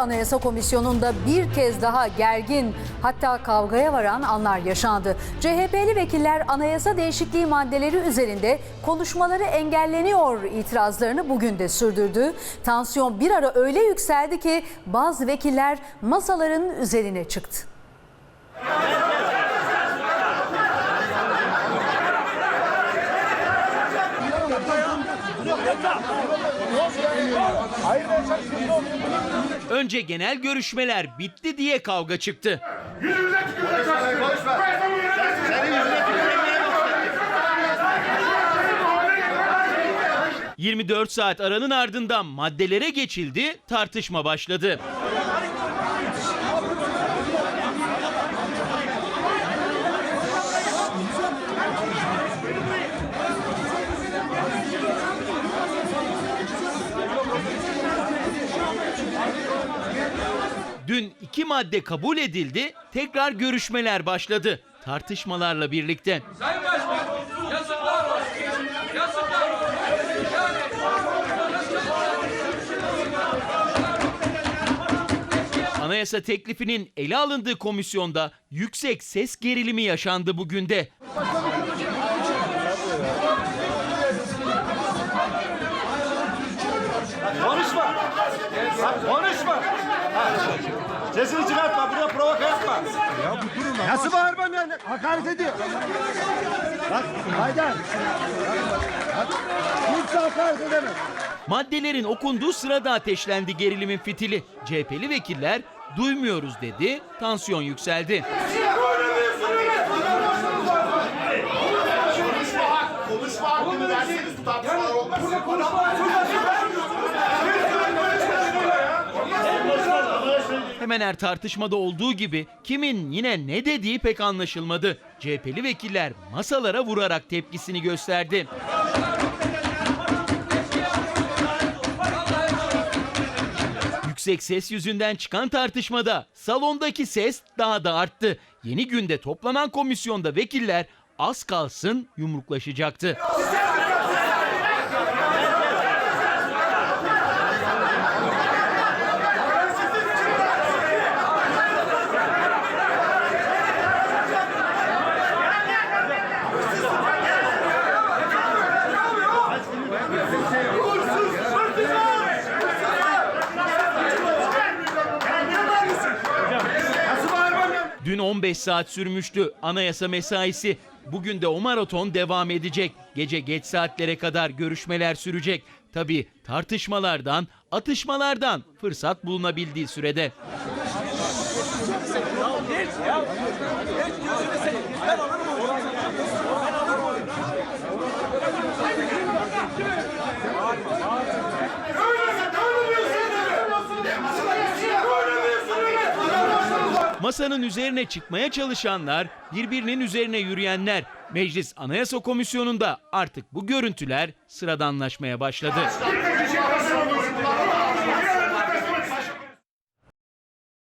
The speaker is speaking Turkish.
Anayasa Komisyonu'nda bir kez daha gergin hatta kavgaya varan anlar yaşandı. CHP'li vekiller anayasa değişikliği maddeleri üzerinde konuşmaları engelleniyor itirazlarını bugün de sürdürdü. Tansiyon bir ara öyle yükseldi ki bazı vekiller masaların üzerine çıktı. Önce genel görüşmeler bitti diye kavga çıktı. Yüzümüze tükürülecek konuşma. Ben bu yönetim. Senin yüzüne 24 saat aranın ardından maddelere geçildi, tartışma başladı. Dün iki madde kabul edildi, tekrar görüşmeler başladı. Tartışmalarla birlikte. Sayın Başkan, olsun. Yazıklar olsun. Anayasa teklifinin ele alındığı komisyonda yüksek ses gerilimi yaşandı bugün de. Nasıl bağırmam yani? Hakaret ediyor. Bak Haydar. Kimse hakaret edemez. Maddelerin okunduğu sırada ateşlendi gerilimin fitili. CHP'li vekiller duymuyoruz dedi, tansiyon yükseldi. Hemen her tartışmada olduğu gibi kimin yine ne dediği pek anlaşılmadı. CHP'li vekiller masalara vurarak tepkisini gösterdi. Yüksek ses yüzünden çıkan tartışmada salondaki ses daha da arttı. Yeni günde toplanan komisyonda vekiller az kalsın yumruklaşacaktı. Dün 15 saat sürmüştü anayasa mesaisi. Bugün de o maraton devam edecek. Gece geç saatlere kadar görüşmeler sürecek. Tabii tartışmalardan, atışmalardan fırsat bulunabildiği sürede. Masanın üzerine çıkmaya çalışanlar, birbirinin üzerine yürüyenler. Meclis Anayasa Komisyonu'nda artık bu görüntüler sıradanlaşmaya başladı.